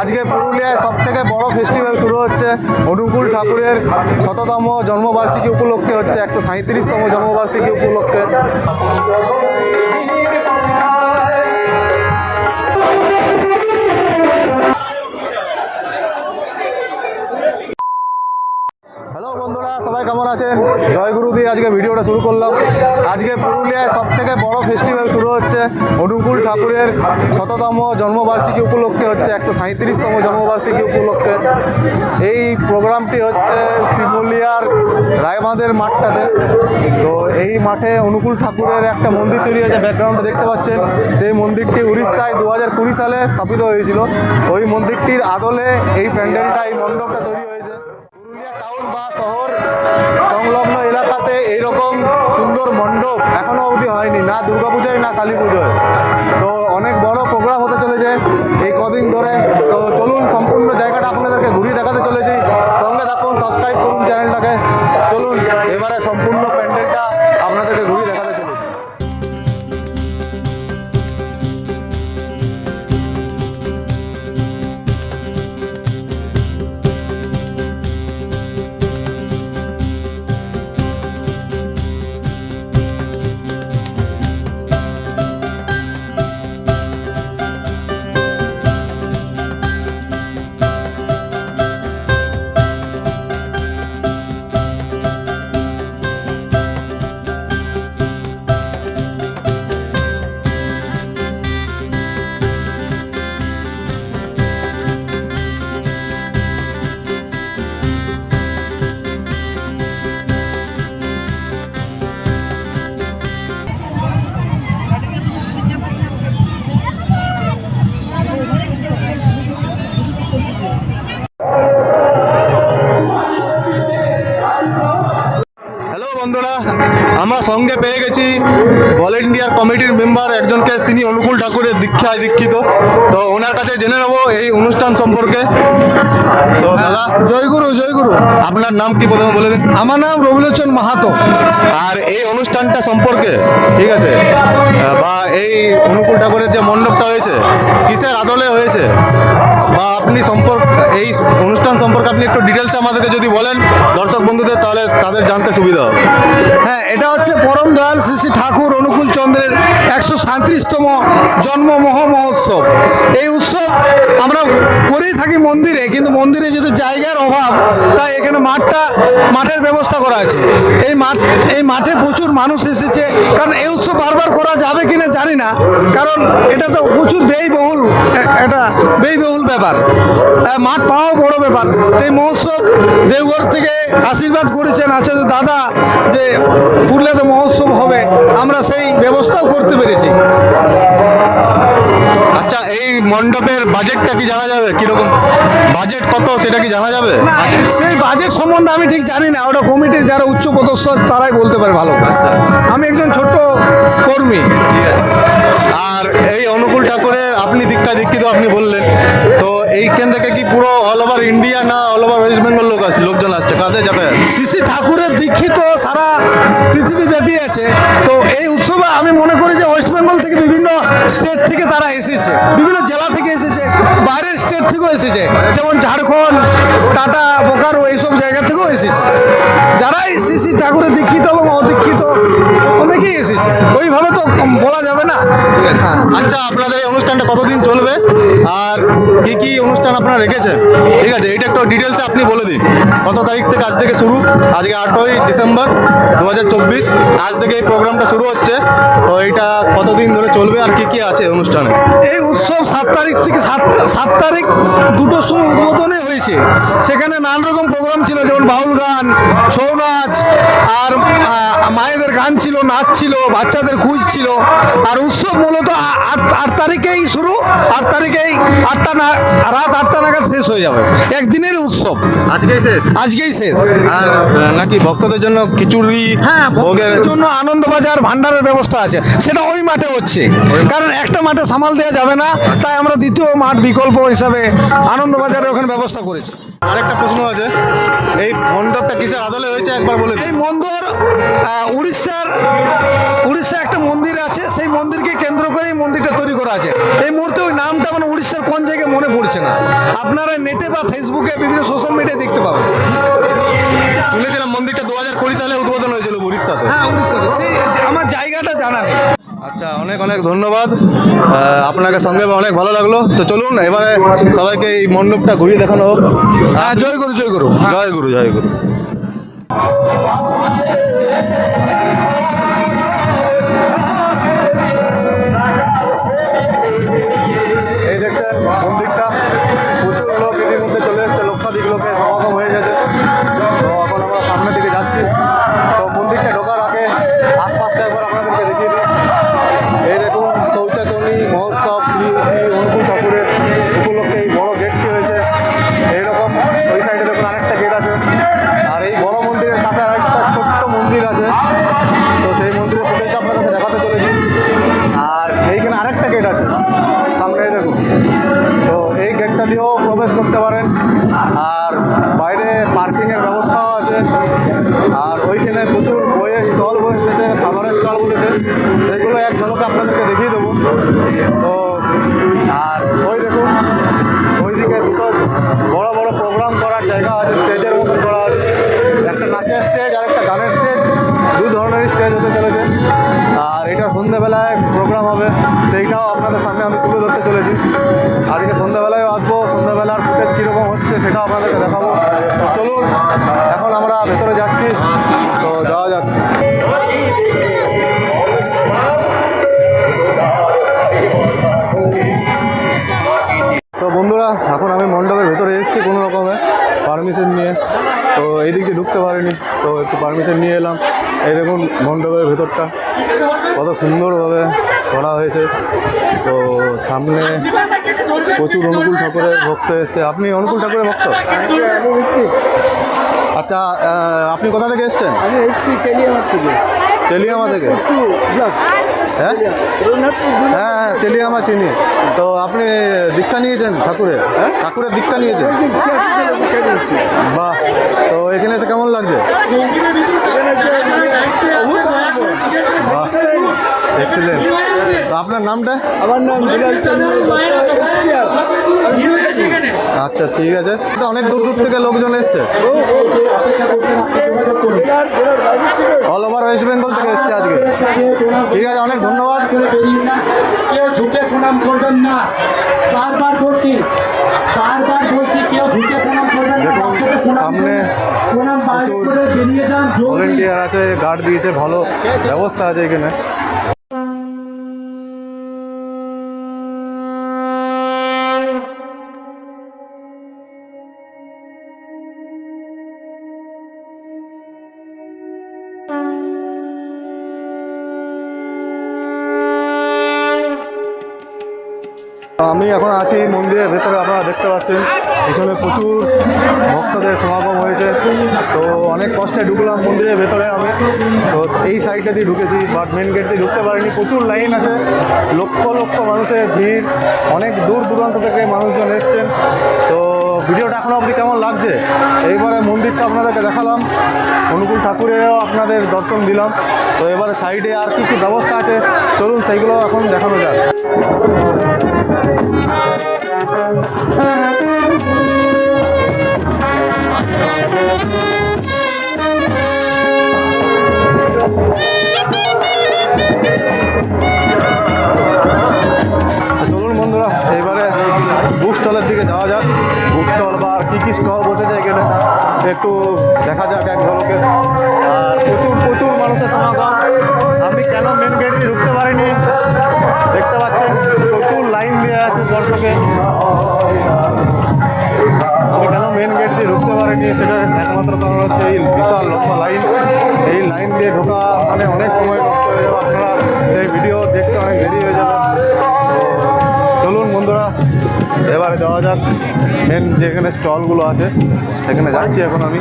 আজকে পুরুলিয়ায় সব থেকে বড় ফেস্টিভ্যাল শুরু হচ্ছে। অনুকূল ঠাকুরের শততম জন্মবার্ষিকী উপলক্ষে হচ্ছে, একশো সাঁত্রিশতম জন্মবার্ষিকী উপলক্ষে। হ্যালো বন্ধুরা, সবাই কেমন আছেন? জয় গুরু দিয়ে আজকে ভিডিওটা শুরু করলাম। আজকে পুরুলিয়ায় সব থেকে বড় ফেস্টিভ্যাল শুরু হচ্ছে। অনুকূল ঠাকুরের শততম জন্মবার্ষিকী উপলক্ষে হচ্ছে একশো সাঁত্রিশতম জন্মবার্ষিকী উপলক্ষে। এই প্রোগ্রামটি হচ্ছে শিমুলিয়ার রায়বাঁধের মাঠটাতে। তো এই মাঠে অনুকূল ঠাকুরের একটা মন্দির তৈরি হয়েছে ব্যাকগ্রাউন্ডে দেখতে পাচ্ছেন। সেই মন্দিরটি উড়িষ্যায় দু হাজার কুড়ি সালে স্থাপিত হয়েছিল। ওই মন্দিরটির আদলে এই প্যান্ডেলটা, এই মণ্ডপটা তৈরি হয়েছে। বা শহর সংলগ্ন এলাকাতে এইরকম সুন্দর মণ্ডপ এখনও অবধি হয়নি, না দুর্গাপূজায়, না কালী পুজোয় তো অনেক বড় প্রোগ্রাম হতে চলেছে এই কদিন ধরে। তো চলুন সম্পূর্ণ জায়গাটা আপনাদেরকে ঘুরিয়ে দেখাতে চলেছি। সঙ্গে থাকুন সাবস্ক্রাইব করুন চ্যানেলটাকে। চলুন, এবারে সম্পূর্ণ প্যান্ডেলটা আপনাদেরকে ঘুরিয়ে দেখাতে বন্ধুরা আমরা সঙ্গে পেয়ে গেছি অল ইন্ডিয়ার কমিটির মেম্বার একজনকে তিনি অনুকূল ঠাকুরের দীক্ষায় দীক্ষিত। তো ওনার কাছে জেনে নেব এই অনুষ্ঠান সম্পর্কে। তো দাদা জয়গুরু জয়গুরু। আপনার নাম কি প্রথমে বলে দিন? আমার নাম রবিলোচন মাহাতো। আর এই অনুষ্ঠানটা সম্পর্কে ঠিক আছে? বা এই অনুকূল ঠাকুরের যে মণ্ডপটা হয়েছে কিসের আদলে হয়েছে? বা আপনি সম্পর্ক, এই অনুষ্ঠান সম্পর্কে আপনি একটু ডিটেলসে আমাদেরকে যদি বলেন, দর্শক বন্ধুদের, তাহলে তাদের জানতে সুবিধা হবে। হ্যাঁ এটা হচ্ছে পরম দয়াল শ্রী শ্রী ঠাকুর অনুকূল চন্দ্রের একশো সাঁত্রিশতম জন্ম মহ মহোৎসব। এই উৎসব আমরা করেই থাকি মন্দিরে, কিন্তু মন্দিরে যেহেতু জায়গার অভাব, তাই এখানে মাঠটা, মাঠের ব্যবস্থা করা আছে। এই মাঠ, এই মাঠে প্রচুর মানুষ এসেছে, কারণ এই উৎসব বারবার করা যাবে কিনা জানি না, কারণ এটা তো প্রচুর ব্যয়বহুল এটা ব্যয়বহুল ব্যাপার। আহ, মাঠ পাওয়াও বড় ব্যাপার। এই মহোৎসব দেওঘর থেকে আশীর্বাদ করেছেন আচার্য দাদা যে পুরুলিয়াতে মহোৎসব হবে আমরা সেই ব্যবস্থাও করতে পেরেছি। আচ্ছা এই মণ্ডপের বাজেটটা কি জানা যাবে? কীরকম? বাজেট কত সেটা কি জানা যাবে? সেই বাজেট সম্বন্ধে আমি ঠিক জানি না। ওটা কমিটির যারা উচ্চ পদস্থ আছে তারাই বলতে পারে ভালো। আচ্ছা। আমি একজন ছোট্ট কর্মী। আছে। আর এই অনুকূল ঠাকুরের আপনি দীক্ষা দীক্ষিত আপনি বললেন। তো এইখান থেকে কি পুরো অল ওভার ইন্ডিয়া না অল ওভার ওয়েস্ট বেঙ্গল লোক আসছে লোকজন আসছে? কাদের যাতায়াত? শ্রী ঠাকুরের দীক্ষিত সারা পৃথিবী ব্যাপী আছে। তো এই উৎসবে আমি মনে করি যে ওয়েস্ট বেঙ্গল থেকে বিভিন্ন স্টেট থেকে তারা এসেছে। বিভিন্ন জেলা থেকে এসেছে। বাইরের স্টেট থেকেও এসেছে। যেমন ঝাড়খণ্ড, টাটা, বোকারো, এইসব জায়গা থেকেও এসেছে। যারাই শ্রী শ্রী ঠাকুরের দীক্ষিত এবং অদীক্ষিত ওইভাবে তো বলা যাবে না। হ্যাঁ। আচ্ছা আপনাদের এই অনুষ্ঠানটা কতদিন চলবে? আর কি কি অনুষ্ঠান আপনারা রেখেছেন? ঠিক আছে এটা একটু ডিটেলসে আপনি বলে দিন। কত তারিখ থেকে আজ থেকে শুরু? আজকে আটই ডিসেম্বর দু হাজার চব্বিশ। আজ থেকে এই প্রোগ্রামটা শুরু হচ্ছে। তো এটা কতদিন ধরে চলবে আর কি কি আছে অনুষ্ঠানে? এই উৎসব সাত তারিখ থেকে সাত সাত তারিখ দুটোর সময় উদ্বোধনে হয়েছে। সেখানে নানান রকম প্রোগ্রাম ছিল যেমন বাউল গান ছৌ নাচ আর মায়েদের গান ছিল নাচ ছিল বাচ্চাদের কুইজ ছিল। আর উৎসব মূলত আট আট তারিখেই শুরু আট তারিখেই আটটা না রাত আটটা নাগাদ শেষ হয়ে যাবে। একদিনের উৎসব। আজকেই শেষ? আজকেই শেষ। আর নাকি ভক্তদের জন্য খিচুড়ি হ্যাঁ ভোগের জন্য আনন্দবাজার ভান্ডারের ব্যবস্থা আছে। সেটা ওই মাঠে হচ্ছে। কারণ একটা মাঠে সামাল দেওয়া যাবে না। তাই আমরা দ্বিতীয় মাঠ বিকল্প হিসাবে আনন্দবাজারে ওখানে ব্যবস্থা করেছি। আরেকটা প্রশ্ন আছে। এই মন্ডপটা কিসের আদলে হয়েছে একবার বলে এই মন্দির উড়িষ্যার উড়িষ্যা একটা মন্দির আছে সেই মন্দিরকে কেন্দ্র করে এই মন্দিরটা তৈরি করা আছে। এই মুহূর্তে ওই নামটা মানে উড়িষ্যার কোন জায়গায় মনে পড়ছে না। আপনারা নেটে বা ফেসবুকে বিভিন্ন সোশ্যাল মিডিয়ায় দেখতে পাবেন। শুনেছিলাম মন্দিরটা দু হাজার কুড়ি সালে উদ্বোধন হয়েছিল উড়িষ্যাতে। হ্যাঁ উড়িষ্যাতে। সেই আমার জায়গাটা জানা নেই। আচ্ছা অনেক অনেক ধন্যবাদ। আপনাকে সঙ্গে অনেক ভালো লাগল। তো চলুন এবারে সবাইকে এই মণ্ডপটা ঘুরিয়ে দেখানো হোক। হ্যাঁ জয় গুরু জয় গুরু। জয় গুরু জয় গুরু। এই দেখছেন মন্দিরটা। প্রচুর লোক এদের মধ্যে চলে এসছে লক্ষাধিক লোকের সমাগম হয়ে গেছে। তো এখন আমরা সামনের দিকে যাচ্ছি। তো মন্দিরটা ঢোকার আগে আশপাশটা একবার আপনাদেরকে দেখিয়ে দিই। এই দেখুন শৌচাতনী মহোৎসব শ্রী শ্রী অনুকূল ঠাকুরের উপলক্ষে এই বড় গেটটি হয়েছে। এইরকম ওই সাইডে দেখুন আরেকটা গেট আছে। আর এই বড় মন্দিরের পাশে আরেকটা ছোট্ট মন্দির আছে। তো সেই মন্দিরের ফুটেজটা আপনাদেরকে দেখাতে চলেছি। আর এইখানে আরেকটা গেট আছে। সামনে দেখুন। তো এই গেটটা দিয়েও প্রবেশ করতে পারেন। আর বাইরে পার্কিংয়ের ব্যবস্থাও আছে। আর ওইখানে প্রচুর বইয়ের স্টল বসেছে, খাবারের স্টল বসেছে। সেইগুলো এক ঝলকে আপনাদেরকে দেখিয়ে দেবো। তো, আর ওই দেখুন, ওইদিকে দুটো বড় বড় প্রোগ্রাম করার জায়গা আছে স্টেজের মতন করা আছে। একটা নাচের স্টেজ আর একটা গানের স্টেজ দু ধরনের স্টেজ হতে চলেছে। আর এটা সন্ধ্যেবেলায় প্রোগ্রাম হবে। সেইটাও আপনাদের সামনে আমি তুলে ধরতে চলেছি। আজকে সন্ধ্যাবেলায় আসব, সন্ধ্যাবেলার ফুটেজ কীরকম হচ্ছে সেটাও আপনাদেরকে দেখাবো। তো চলুন, এখন আমরা ভেতরে যাচ্ছি। তো যাওয়া যাক। তো বন্ধুরা, এখন আমি মণ্ডপের ভেতরে এসেছি কোনো রকমে পারমিশন নিয়ে। তো এই দিক দিয়ে ঢুকতে পারিনি, তো একটু পারমিশন নিয়ে এলাম। এই দেখুন মণ্ডপের ভেতরটা। কত সুন্দরভাবে করা হয়েছে। তো সামনে প্রচুর অনুকূল ঠাকুরের ভক্ত এসছে। আপনি অনুকূল ঠাকুরের ভক্ত? আমি ঋত্বিক আচ্ছা আপনি কোথা থেকে এসছেন? আমি এসছি চেলিয়ামা থেকে। চেলিয়ামা থেকে? হ্যাঁ? হ্যাঁ হ্যাঁ চেলিয়ামা চিনি। তো আপনি দীক্ষা নিয়েছেন ঠাকুরের? হ্যাঁ? ঠাকুরের দীক্ষা নিয়েছেন? বাহ তো এখানে এসে কেমন লাগছে এখানে যে মানে অভূতপূর্ব। বাহ এক্সিলেন্ট তো আপনার নামটা? আমার নাম। আচ্ছা ঠিক আছে। অনেক দূর দূর থেকে লোকজন এসছে। অল ওভার ওয়েস্ট বেঙ্গল থেকে এসছে আজকে। ঠিক আছে অনেক ধন্যবাদ। কেউ ঝুঁকে প্রণাম করবেন না। বারবার বলছি বারবার বলছি কেউ ঝুঁকে প্রণাম করবেন না। সামনে প্রণাম বাইরে বেরিয়ে যান ভলেন্টিয়ার আছে গার্ড দিয়েছে ভালো ব্যবস্থা আছে এখানে। আমি এখন আছি মন্দিরের ভেতরে, আপনারা দেখতে পাচ্ছেন। পিছনে প্রচুর ভক্তদের সমাগম হয়েছে। তো অনেক কষ্টে ঢুকলাম মন্দিরের ভেতরে আমি। তো এই সাইডটা দিয়ে ঢুকেছি বাট মেন গেট দিয়ে ঢুকতে পারিনি। প্রচুর লাইন আছে। লক্ষ লক্ষ মানুষের ভিড়। অনেক দূর দূরান্ত থেকে মানুষজন এসছেন। তো ভিডিওটা এখনও অবধি কেমন লাগছে? এইবারে মন্দিরটা আপনাদেরকে দেখালাম। অনুকূল ঠাকুরেরও আপনাদের দর্শন দিলাম। তো এবারে সাইডে আর কী কী ব্যবস্থা আছে? চলুন সেইগুলো এখন দেখানো যাক। চলুন বন্ধুরা, এবারে বুক স্টলের দিকে যাওয়া যাক। বুক স্টল বা আর কী কী স্টল বসেছে এখানে? একটু দেখা যাক এক ঝলকে। আর প্রচুর প্রচুর মানুষের সমাগম। আমি কেন মেন গেট দিয়ে ঢুকতে পারিনি? দেখতে পাচ্ছেন দর্শকে আমি কেন মেন গেট দিয়ে ঢুকতে পারিনি? সেটার একমাত্র কারণ হচ্ছে এই বিশাল লম্বা লাইন এই লাইন দিয়ে ঢোকা মানে অনেক সময় নষ্ট হয়ে যাবে। আপনারা সেই ভিডিও দেখতে অনেক দেরি হয়ে যাবে। তো, চলুন বন্ধুরা, এবারে যাওয়া যাক। মেন যেখানে স্টলগুলো আছে, সেখানে যাচ্ছি এখন আমি।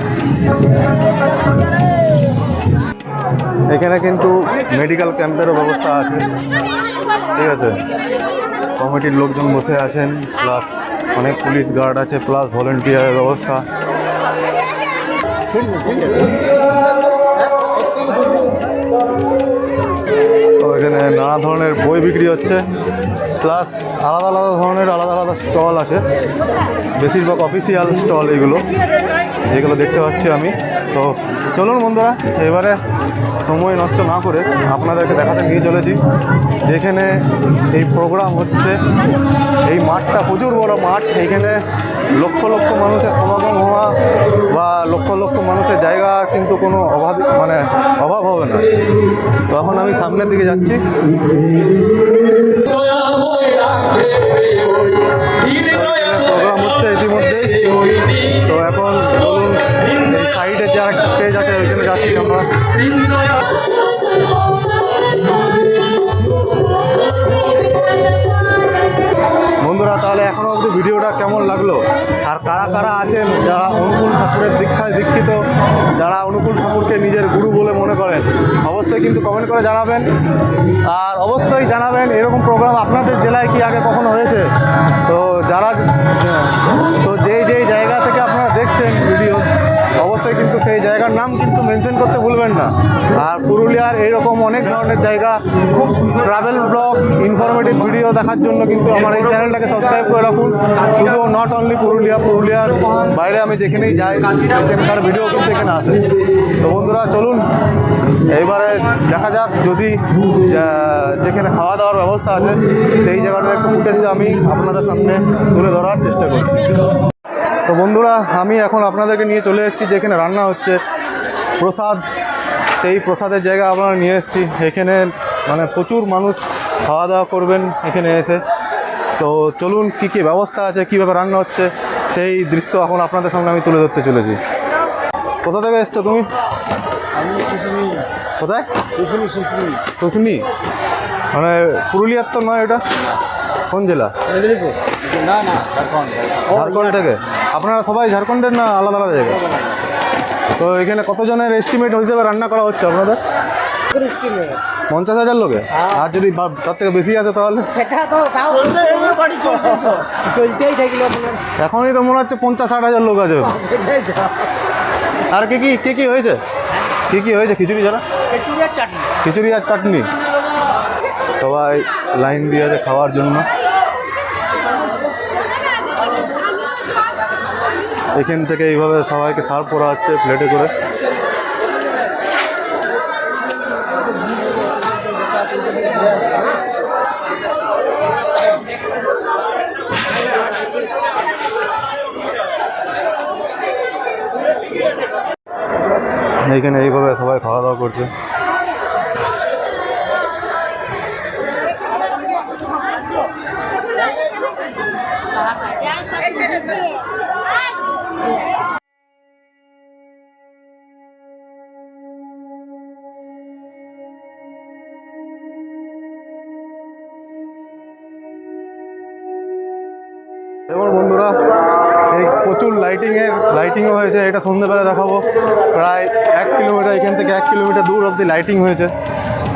এখানে কিন্তু মেডিকেল ক্যাম্পেরও ব্যবস্থা আছে। ঠিক আছে? কমিটির লোকজন বসে আছেন প্লাস অনেক পুলিশ গার্ড আছে প্লাস ভলেন্টিয়ারের ব্যবস্থা। তো এখানে নানা ধরনের বই বিক্রি হচ্ছে প্লাস আলাদা আলাদা ধরনের আলাদা আলাদা স্টল আছে। বেশিরভাগ অফিসিয়াল স্টল এগুলো। যেগুলো দেখতে পাচ্ছি আমি। তো চলুন বন্ধুরা, এবারে সময় নষ্ট না করে আপনাদেরকে দেখাতে নিয়ে চলেছি। যেখানে এই প্রোগ্রাম হচ্ছে, এই মাঠটা প্রচুর বড় মাঠ। এইখানে লক্ষ লক্ষ মানুষের সমাগম হওয়া বা লক্ষ লক্ষ মানুষের জায়গা কিন্তু কোনো অভাব মানে অভাব হবে না। তখন আমি সামনের দিকে যাচ্ছি। কখনো হয়েছে তো যারা, তো যেই যেই জায়গা থেকে আপনারা দেখছেন ভিডিওস অবশ্যই কিন্তু সেই জায়গার নাম কিন্তু মেনশন করতে ভুলবেন না। আর পুরুলিয়ার এইরকম অনেক ধরনের জায়গা, খুব ট্রাভেল ব্লগ ইনফরমেটিভ ভিডিও দেখার জন্য কিন্তু আমার এই চ্যানেলটাকে সাবস্ক্রাইব করে রাখুন। শুধু নট অনলি পুরুলিয়া, পুরুলিয়ার বাইরে আমি যেখানেই যাই, সেখানকার ভিডিও কিন্তু এখানে আসে। তো বন্ধুরা, চলুন এইবারে দেখা যাক যদি যেখানে খাওয়া দাওয়ার ব্যবস্থা আছে, সেই জায়গাটার একটু ফুটেজটা আমি আপনাদের সামনে তুলে ধরার চেষ্টা করছি। তো বন্ধুরা, আমি এখন আপনাদেরকে নিয়ে চলে এসেছি, যেখানে রান্না হচ্ছে। প্রসাদ, সেই প্রসাদের জায়গা আমরা নিয়ে এসেছি। এখানে মানে প্রচুর মানুষ খাওয়া দাওয়া করবেন এখানে এসে। তো চলুন কী কী ব্যবস্থা আছে, কীভাবে রান্না হচ্ছে, সেই দৃশ্য এখন আপনাদের সামনে আমি তুলে ধরতে চলেছি। কোথা থেকে এসছো তুমি? কোথায়? শুশুনি মানে পুরুলিয়ার তো নয় এটা? কোন জেলা? ঝাড়খণ্ড। থেকে? আপনারা সবাই ঝাড়খণ্ডের না আলাদা আলাদা জায়গা? তো এখানে কতজনের এস্টিমেট হিসেবে রান্না করা হচ্ছে আপনাদের? পঞ্চাশ হাজার লোকে? আর যদি তার থেকে বেশি আছে তাহলে? সেটা তো তাও বাড়ি চলছে তো। চলতেই থাকল। আপনার এখনই তো মনে হচ্ছে পঞ্চাশ ষাট হাজার লোক আছে। আর কি কি কি কি হয়েছে? কি কি হয়েছে? খিচুড়ি ছাড়া? আর চাটনি। খিচুড়ি আর চাটনি? সবাই লাইন দিয়ে আছে খাওয়ার জন্য। এখান থেকে এইভাবে সবাইকে সার্ভ করা হচ্ছে প্লেটে করে। এইখানে এইভাবে সবাই খাওয়া দাওয়া করছে। এবং বন্ধুরা এই প্রচুর লাইটিংয়ের লাইটিংও হয়েছে, এটা সন্ধ্যেবেলা দেখাবো। প্রায় এক কিলোমিটার, এখান থেকে এক কিলোমিটার দূর অবধি লাইটিং হয়েছে।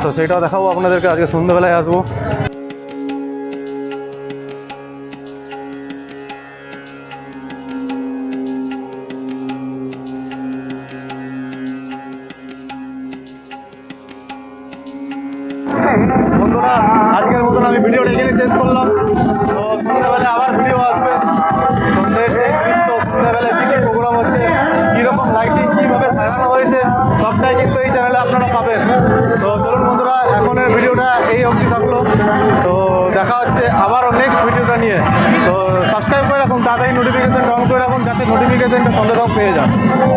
তো সেটাও দেখাবো আপনাদেরকে, আজকে সন্ধ্যেবেলায় আসব। বন্ধুরা, আজকের মতন আমি ভিডিওটা এখানে শেষ করলাম। তো সন্ধ্যাবেলা আবার ভিডিও আসবে। সবটাই কিন্তু এই চ্যানেলে আপনারা পাবেন। তো চলুন বন্ধুরা, এখনের ভিডিওটা এই অবধি থাকল। তো দেখা হচ্ছে আবারও নেক্সট ভিডিওটা নিয়ে। তো সাবস্ক্রাইব করে রাখুন, তাড়াতাড়ি নোটিফিকেশানটা অন করে রাখুন, যাতে নোটিফিকেশানটা সঙ্গে পেয়ে যান।